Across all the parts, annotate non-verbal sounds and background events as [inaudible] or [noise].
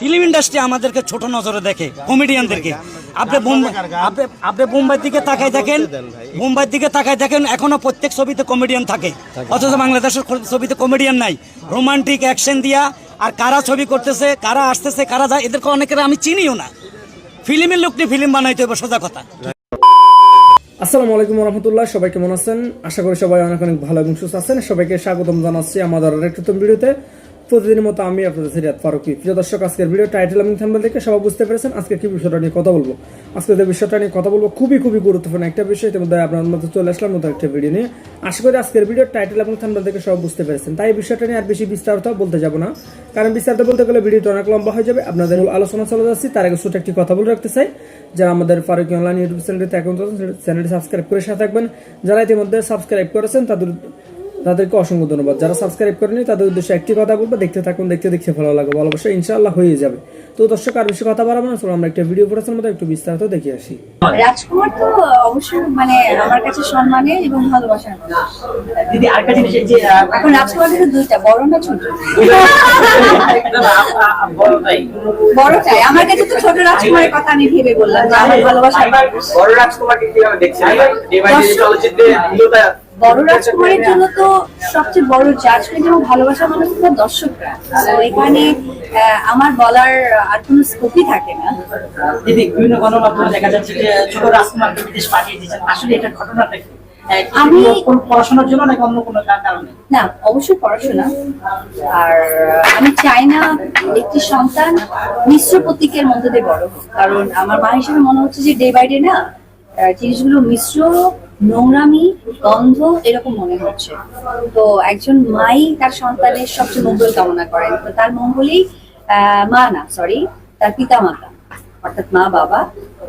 Film industry আমাদেরকে ছোট নজরে দেখে কমেডিয়ানদেরকে আপনি আপনি বোম্বাইয়ের দিকে তাকাই দেখেন বোম্বাইয়ের দিকে তাকাই দেখেন, এখনও প্রত্যেক ছবিতে কমেডিয়ান থাকে। অথচ বাংলাদেশের ছবিতে কমেডিয়ান নাই। রোমান্টিক অ্যাকশন দিয়া, আর কারা ছবি করতেছে, কারা আসতেছে, কারা যায়, এদেরকে অনেকের আমি চিনিও না। ফিল্মের লোক নিয়ে ফিল্ম বানাইতে হবে সোজা কথা। আসসালামু আলাইকুম রহমতুল্লাহ সবাই কেমন আছেন? আশা করি সবাই অনেক অনেক ভালো এবং সুস্থ আছেন। সবাইকে স্বাগতম জানাচ্ছি আমাদের নতুন ভিডিওতে। প্রতিদিনের মতো আমি আপনাদের সিরিয়াত ফারুকি। প্রিয় দর্শক, আজকের ভিডিও টাইটেল এবং থাম্বনেল দেখে সবাই বুঝতে পেরেছেন আজকে কি বিষয়টা নিয়ে কথা বলব। আজকে যে বিষয়টা নিয়ে কথা বলব খুবই খুবই গুরুত্বপূর্ণ একটা বিষয় ইতিমধ্যে আপনার মধ্যে চলে আসলাম নতুন একটা ভিডিও নিয়ে। আশা করি আজকের ভিডিও টাইটেল এবং থাম্বনেল দেখে সবাই বুঝতে পেরেছেন। তাই বিষয়টা নিয়ে আর বেশি বিস্তারিত বলতে যাব না। কারণ বিস্তারিত বলতে গেলে ভিডিওটা অনেক লম্বা হয়ে যাবে। আপনাদের আলোচনা চলে যাচ্ছি। তার আগে ছোট একটি কথা বলে রাখতে চাই। যারা আমাদের ফারুকি অনলাইন ইউটিউব চ্যানেলটিতে এখন চ্যানেলটি সাবস্ক্রাইব করে সাথে থাকবেন। যারা ইতিমধ্যে সাবস্ক্রাইব করেছেন, তাদের তাদেরকে অসংখ্য ধন্যবাদ যারা সাবস্ক্রাইব করেনি তাদের উদ্দেশ্যে একটি কথা বলব দেখতে থাকুন দেখতে দেখতে ভালো লাগবে ভালোবাসা ইনশাআল্লাহ হয়ে যাবে তো দর্শক আর বেশি কথা বাড়াবো না আমরা একটা ভিডিও পড়েছেন মধ্যে একটু বিস্তারিত দেখে আসি রাজকুমার তো অবশ্যই মানে আমার কাছে সম্মানের এবং ভালোবাসার মানুষ। দিদি আরেকটা জিনিস এই যে এখন রাজকুমার কিন্তু দুইটা বড় না ছোট বড়টাই। বড় চাই আমার কাছে তো ছোট রাজকুমারের কথা আমি ভেবে বললাম যে আমার মানুষ। বড় রাজকুমারকে কীভাবে দেখছেন এবার এবার চলচ্চিত্রে বড় রাজকুমারের জন্য তো সবচেয়ে বড় জাজমেন্ট এবং ভালোবাসার মানুষ তো দর্শকরা। তো এখানে আমার বলার আর কোনো স্কোপই থাকে না। দিদি বিভিন্ন গণমাধ্যমে দেখা যাচ্ছে যে ছোট রাজকুমারকে বিদেশ পাঠিয়ে দিয়েছেন। আসলে এটা ঘটনাটা কি? আমি- কোনো পড়াশোনার জন্য নাকি অন্য কোনো কারণে? না অবশ্যই পড়াশোনা। আর আমি চাই না একটি সন্তান মিশ্র প্রতীকের মধ্যে দিয়ে বড় হোক। কারণ আমার মা হিসেবে মনে হচ্ছে যে ডে বাই ডে না জিনিসগুলো মিশ্র নোংরামি, গন্ধ এরকম মনে হচ্ছে। তো একজন মাই তার সন্তানের সবচেয়ে মঙ্গল কামনা করেন। তো তার মঙ্গলেই মা না সরি তার পিতা মাতা অর্থাৎ মা, বাবা।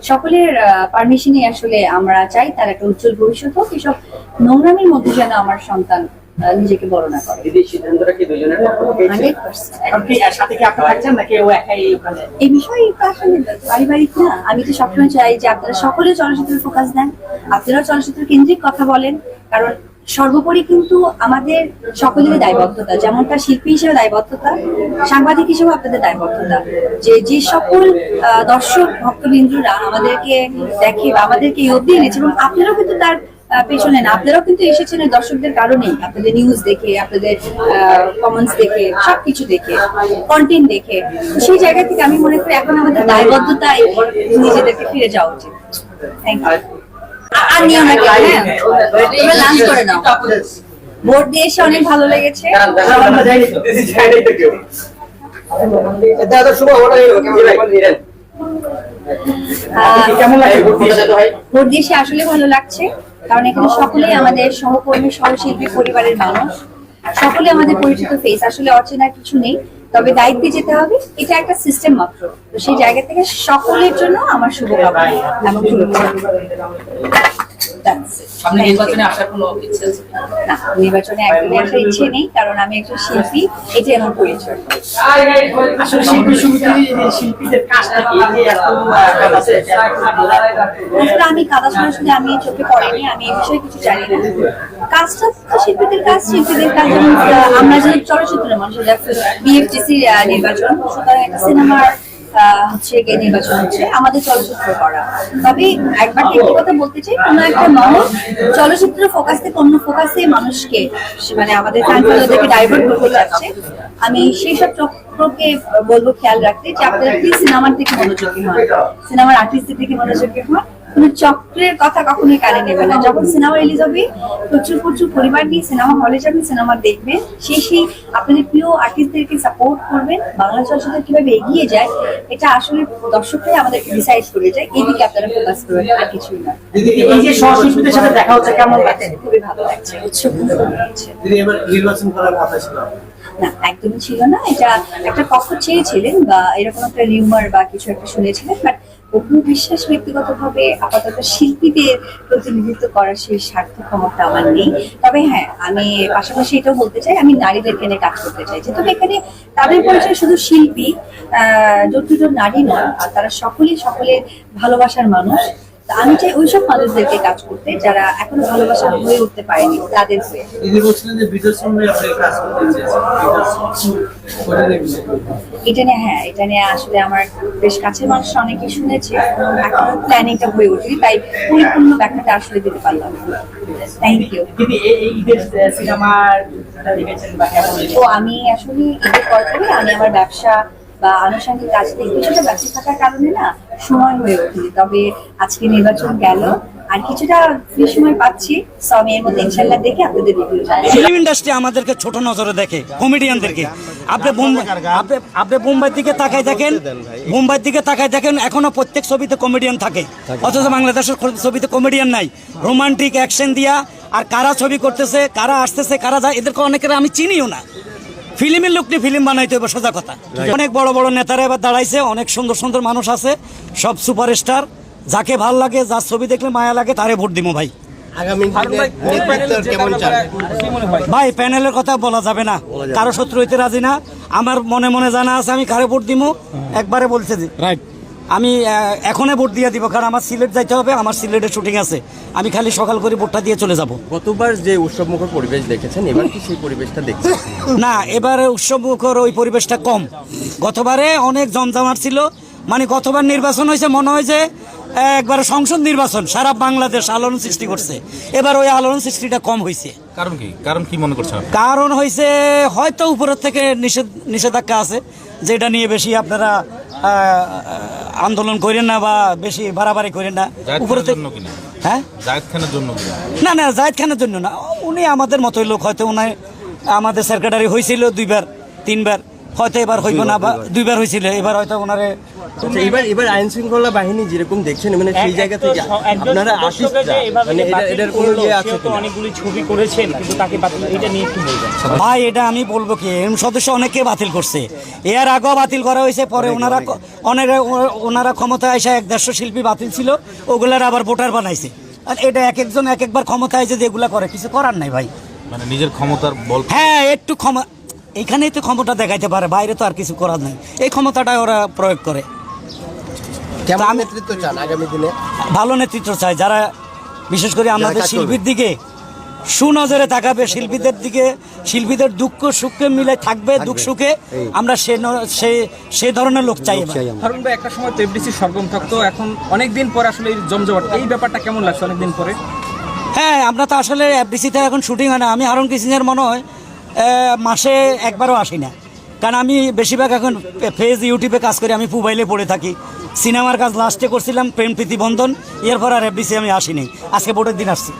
সকলের পারমিশনই আসলে আমরা চাই তার একটা উজ্জ্বল ভবিষ্যৎ হোক। এসব নোংরামির মধ্যে যেন আমার সন্তান নিজেকে বড় না করে। দিদি সিদ্ধান্তটা কি দুজনের হান্ড্রেড সাথে কি আপনি থাকছেন নাকি ও একাই ওখানে? এই বিষয়ে আসলে পারিবারিক না। আমি তো সবসময় চাই যে আপনারা সকলে চলচ্চিত্রের ফোকাস দেন আপনারাও চলচ্চিত্র কেন্দ্রিক কথা বলেন কারণ সর্বোপরি কিন্তু আমাদের সকলেরই দায়বদ্ধতা যেমনটা শিল্পী হিসেবে দায়বদ্ধতা সাংবাদিক হিসেবে আপনাদের দায়বদ্ধতা। যে যে সকল দর্শক ভক্তবিন্দুরা আমাদেরকে দেখে বা আমাদেরকে এই অব্দি এনেছে এবং আপনারাও কিন্তু তার পেছনে না। আপনারাও কিন্তু এসেছেন দর্শকদের কারণেই। আপনাদের নিউজ দেখে আপনাদের কমেন্টস দেখে সবকিছু দেখে কন্টেন্ট দেখে। সেই জায়গা থেকে আমি মনে করি এখন আমাদের দায়বদ্ধতায় নিজেদেরকে ফিরে যাওয়া উচিত। থ্যাংক ইউ আর নিও না কেউ হ্যাঁ? তোমরা লাঞ্চ করে নাও। ভোট দিয়ে এসে অনেক ভালো লেগেছে। দিদি শুভ ওটা কেমন লাগে? ভোট দিয়ে এসে আসলে ভালো লাগছে। কারণ এখানে সকলেই আমাদের সহকর্মী, সহশিল্পী, পরিবারের মানুষ। সকলে আমাদের পরিচিত ফেস আসলে অচেনা কিছু নেই। তবে দায়িত্বে যেতে হবে, এটা একটা সিস্টেম মাত্র। সেই জায়গা থেকে সকলের জন্য আমার শুভকামনা এবং it. সামনে নির্বাচনে আসার কোনো ইচ্ছে আছে না নির্বাচনে একদমই আসার ইচ্ছে নেই কারণ আমি একজন শিল্পী এটাই আমার পরিচয়। আসলে শিল্পী শিল্পীদের কাজটা আমি কাদা সরাসরি আমি চোখে পড়েনি আমি এই বিষয়ে কিছু জানি না। কাজটা তো শিল্পীদের কাজ শিল্পীদের কাজ আমরা যে চলচ্চিত্রের মানুষ বিএফটিসি নির্বাচন সুতরাং একটা সিনেমার হচ্ছে গিয়ে নির্বাচন হচ্ছে, আমাদের চলচ্চিত্র করা। তবে একবার একটি কথা বলতে চাই, কোনো একটা মানুষ চলচ্চিত্র ফোকাস থেকে অন্য ফোকাসে মানুষকে মানে আমাদের ফ্যানফলোদেরকে ডাইভার্ট করতে যাচ্ছে। আমি সেই সব চক্রকে বলব খেয়াল রাখতে যে আপনারা প্লিজ সিনেমার থেকে মনোযোগী হন? সিনেমার আর্টিস্টের থেকে মনোযোগী হন? কোনো চক্রের কথা কখনোই কানে নেবে না। যখন সিনেমা রিলিজ হবে প্রচুর প্রচুর পরিবার নিয়ে সিনেমা হলে যাবেন সিনেমা দেখবেন সেই সেই আপনাদের প্রিয় আর্টিস্টদেরকে সাপোর্ট করবেন। বাংলা চলচ্চিত্র কীভাবে এগিয়ে যায় এটা আসলে দর্শকরাই আমাদেরকে ডিসাইড করে যায় এই দিকে আপনারা ফোকাস করবেন আর কিছুই না। এই যে সহশিল্পীদের সাথে দেখা হচ্ছে কেমন লাগছে? খুবই ভালো লাগছে। উৎসব দিদি এবার নির্বাচন করার কথা ছিল। না একদমই ছিল না। এটা একটা পক্ষ চেয়েছিলেন বা এরকম একটা রিউমার বা কিছু একটা শুনেছিলেন বাট অপু বিশ্বাস ব্যক্তিগতভাবে আপাতত শিল্পীদের প্রতিনিধিত্ব করার সেই স্বার্থ ক্ষমতা আমার নেই। তবে হ্যাঁ আমি পাশাপাশি এটাও বলতে চাই, আমি নারীদেরকে নিয়ে কাজ করতে চাই। যেহেতু এখানে তাদের পরিচয় শুধু শিল্পী, আহ দুটো নারী নয়, আর তারা সকলেই সকলের ভালোবাসার মানুষ আমি চাই ওইসব মানুষদেরকে কাজ করতে যারা এখনও ভালোবাসা হয়ে উঠতে পারেনি, তাদের হয়ে। বলছিলেন যে বিদেশ কাজ করতে এটা নিয়ে হ্যাঁ এটা নিয়ে আসলে আমার বেশ কাছের মানুষ অনেকে শুনেছে। এখন প্ল্যানিংটা হয়ে ওঠেনি তাই পরিপূর্ণ ব্যাখ্যাটা আসলে দিতে পারলাম থ্যাংক ইউ? তো আমি আসলে ঈদের পর করি আমি আমার ব্যবসা বা আনুষঙ্গিক কাজ থেকে কিছুটা ব্যস্ত থাকার কারণে না সময় হয়ে ওঠেনি। তবে আজকে নির্বাচন গেল, আর কিছুটা ফ্রি সময় পাচ্ছি। এর মধ্যে ইনশাল্লাহ দেখে আপনাদের ফিল্ম ইন্ডাস্ট্রি আমাদেরকে ছোট নজরে দেখে কমেডিয়ানদেরকে আপনি বোম্বাইয়ের দিকে দিকে প্রত্যেক ছবিতে কমেডিয়ান থাকে। অথচ বাংলাদেশের ছবিতে কমেডিয়ান নাই। রোমান্টিক অ্যাকশন দিয়া, আর কারা ছবি করতেছে, কারা আসতেছে, কারা যায়, এদেরকে অনেকের আমি চিনিও না। ফিল্মের লোকটি নিয়ে ফিল্ম বানাইতে হবে সোজা কথা। অনেক বড় বড় নেতারা এবার দাঁড়াইছে অনেক সুন্দর সুন্দর মানুষ আছে সব সুপারস্টার। যাকে ভালো লাগে যার ছবি দেখলে মায়া লাগে তারে ভোট দিব ভাই। ভাই প্যানেলের কথা বলা যাবে না। কারও শত্রু হইতে রাজি না। আমার মনে মনে জানা আছে আমি কারে ভোট দিব একবারে বলছে যে রাইট আমি এখনই ভোট দিয়ে দিব কারণ আমার সিলেট যাইতে হবে আমার সিলেটে শুটিং আছে। আমি খালি সকাল করে ভোটটা দিয়ে চলে যাব। গতবার যে উৎসবমুখর পরিবেশ দেখেছেন এবার কি সেই পরিবেশটা দেখছেন? [laughs] না এবারে উৎসব মুখর ওই পরিবেশটা কম। গতবারে অনেক জমজমাট ছিল। মানে গতবার নির্বাচন হয়েছে মনে হয় যে একবার সংসদ নির্বাচন সারা বাংলাদেশ আলোড়ন সৃষ্টি করছে। এবার ওই আলোড়ন সৃষ্টিটা কম হয়েছে। কারণ কি? কারণ কি মনে করছেন কারণ হয়েছে হয়তো উপরের থেকে নিষেধ নিষেধাজ্ঞা আছে যেটা নিয়ে বেশি আপনারা আন্দোলন করেন না বা বেশি বাড়াবাড়ি করেন না। উপরে হ্যাঁ? জায়েদ খানের জন্য না না জাহেদ খানের জন্য না। উনি আমাদের মতোই লোক হয়তো উনি আমাদের সেক্রেটারি হয়েছিল দুইবার তিনবার। হয়তো এবার হইব না বা দুইবার হয়েছিল এবার হয়তো ওনারে আচ্ছা এবার এবার আইন শৃঙ্খলা বাহিনী যেরকম দেখছেন মানে সেই জায়গা থেকে আপনারা মানে এটার কোনো ইয়ে আছে? অনেকগুলি ছবি করেছেন কিন্তু তাকে বাতিল এটা নিয়ে বলবেন। ভাই এটা আমি বলব কি এম সদস্য অনেকে বাতিল করছে। এর আগেও বাতিল করা হয়েছে পরে ওনারা ক- অনেরা ওনারা ক্ষমতায় এসে এক দেড়শো শিল্পী বাতিল ছিল ওগুলার আবার ভোটার বানাইছে। আর এটা এক একজন এক একবার ক্ষমতায় যে এগুলা করে কিছু করার নাই ভাই। মানে নিজের ক্ষমতার বল হ্যাঁ একটু ক্ষমা এইখানেই তো ক্ষমতা দেখাইতে পারে বাইরে তো আর কিছু করার নাই। এই ক্ষমতাটা ওরা প্রয়োগ করে। কেমন নেতৃত্ব চান আগামী দিনে? ভালো নেতৃত্ব চাই। যারা বিশেষ করে আমাদের শিল্পীর দিকে সুনজরে তাকাবে শিল্পীদের দিকে শিল্পীদের দুঃখ সুখে মিলে থাকবে দুঃখ সুখে আমরা সে সে সে ধরনের লোক চাই। হারুন ভাই একটা সময় তো এফডিসি সরগম থাকতো এখন অনেকদিন পরে আসলে এই জমজমাট এই ব্যাপারটা কেমন লাগছে অনেকদিন পরে? হ্যাঁ আমরা তো আসলে এফডিসিতে এখন শুটিং হয় না। আমি হারুন কিসিংয়ের মনে হয় মাসে একবারও আসি না। কারণ আমি বেশিরভাগ এখন ফেজ ইউটিউবে কাজ করি আমি মোবাইলে পড়ে থাকি। সিনেমার কাজ লাস্টে করছিলাম প্রেম প্রীতিবন্ধন এরপর আর এফডিসি আমি আসিনি। আজকে ভোটের দিন আসছি।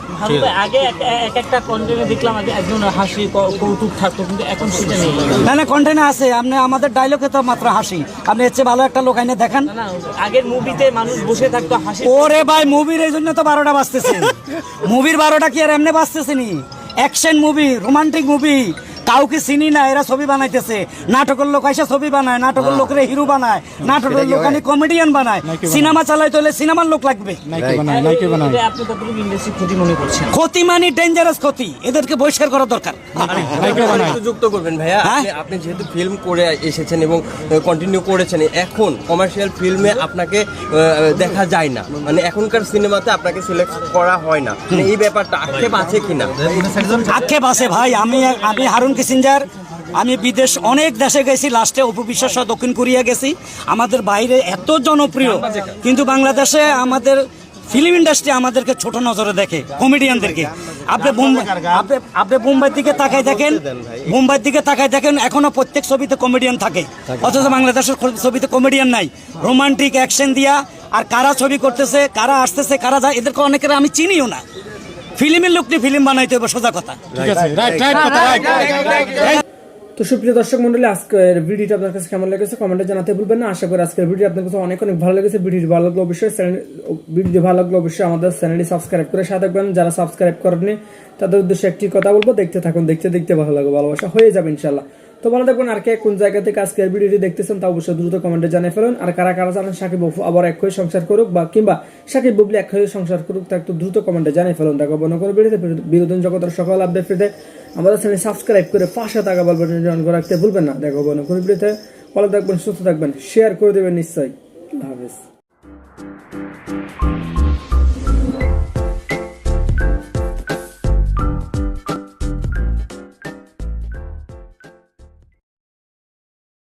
আগে এক এক একটা কন্টেন্টে দেখলাম একজন হাসি কৌতুক থাকতো কিন্তু এখন সেটা নেই। না না কন্টেন্ট আছে। আপনি আমাদের ডায়লগে তো মাত্র হাসি। আপনি এর চেয়ে ভালো একটা লোক আইনে দেখান। আগের মুভিতে মানুষ বসে থাকতো হাসি ওরে ভাই মুভির এই জন্য তো বারোটা বাজতেছে। মুভির বারোটা কি আর এমনি বাজতেছে নি? অ্যাকশন মুভি রোমান্টিক মুভি কাউকে চিনি না এরা ছবি বানাইতেছে। নাটকের লোক এসে ছবি বানায় নাটকের লোকের হিরো বানায় নাটকের লোক খালি কমেডিয়ান বানায়। সিনেমা চালাইতে হলে সিনেমার লোক লাগবে। আপনি ক্ষতি মনে মানে ডেঞ্জারাস ক্ষতি এদেরকে বহিষ্কার করা দরকার। যুক্ত করবেন ভাইয়া। হ্যাঁ? আপনি- আপনি যেহেতু ফিল্ম করে এসেছেন এবং কন্টিনিউ করেছেন এখন কমার্শিয়াল ফিল্মে আপনাকে দেখা যায় না। মানে এখনকার সিনেমাতে আপনাকে সিলেক্ট করা হয় না। মানে এই ব্যাপারটা আক্ষেপ আছে কিনা? আক্ষেপ আছে ভাই আমি আমি হারুন কিসিঞ্জার, আমি বিদেশ অনেক দেশে গেছি, লাস্টে অপু বিশ্বাস দক্ষিণ কোরিয়া গেছি। আমাদের বাইরে এত জনপ্রিয়, কিন্তু বাংলাদেশে আমাদের ফিল্ম ইন্ডাস্ট্রি আমাদেরকে ছোট নজরে দেখে কমেডিয়ানদেরকে আপনি আপনি আপনি দিকে তাকাই দেখেন বোম্বাইয়ের দিকে তাকাই দেখেন, এখনও প্রত্যেক ছবিতে কমেডিয়ান থাকে। অথচ বাংলাদেশের ছবিতে কমেডিয়ান নাই। রোমান্টিক অ্যাকশন দিয়া, আর কারা ছবি করতেছে, কারা আসতেছে, কারা যায়, এদেরকে অনেকের আমি চিনিও না। ফিল্মের লোক নিয়ে ফিল্ম বানাইতে হবে সোজা কথা। তো সুপ্রিয় দর্শক মন্ডলী আজকের ভিডিওটি আপনার কাছে কেমন লেগেছে কমেন্টে জানাতে ভুলবেন না। আশা করি আজকের ভিডিও আপনার কাছে অনেক অনেক ভালো লেগেছে। ভিডিওটি ভালো লাগল অবশ্যই ভিডিওটি ভিডিও ভালো লাগল অবশ্যই আমাদের চ্যানেলটি সাবস্ক্রাইব করে সাথে থাকবেন। যারা সাবস্ক্রাইব করেননি তাদের উদ্দেশ্যে একটি কথা বলব দেখতে থাকুন দেখতে দেখতে ভালো লাগবে ভালোবাসা হয়ে যাবে ইনশাল্লাহ। তো ভালো থাকবেন আর কে কোন জায়গা থেকে আজকের ভিডিওটি দেখতেছেন তা অবশ্যই দ্রুত কমেন্টে জানিয়ে ফেলুন। আর কারা কারা জানেন সাকিব অপু আবার এক হয়ে সংসার করুক বা কিংবা সাকিব বুবলি এক হয়ে সংসার করুক, তা একটু দ্রুত কমেন্টে জানিয়ে ফেলুন। দেখো বন্য কোনো ভিডিওতে। বিনোদন জগতের সকল আপডেট পেতে আমাদের চ্যানেল সাবস্ক্রাইব করে পাশে থাকা বল বাটনটি অন করে রাখতে ভুলবেন না। দেখো বন্য কোনো ভিডিওতে। ভালো থাকবেন, সুস্থ থাকবেন শেয়ার করে দেবেন নিশ্চয়ই। আল্লাহ হাফেজ।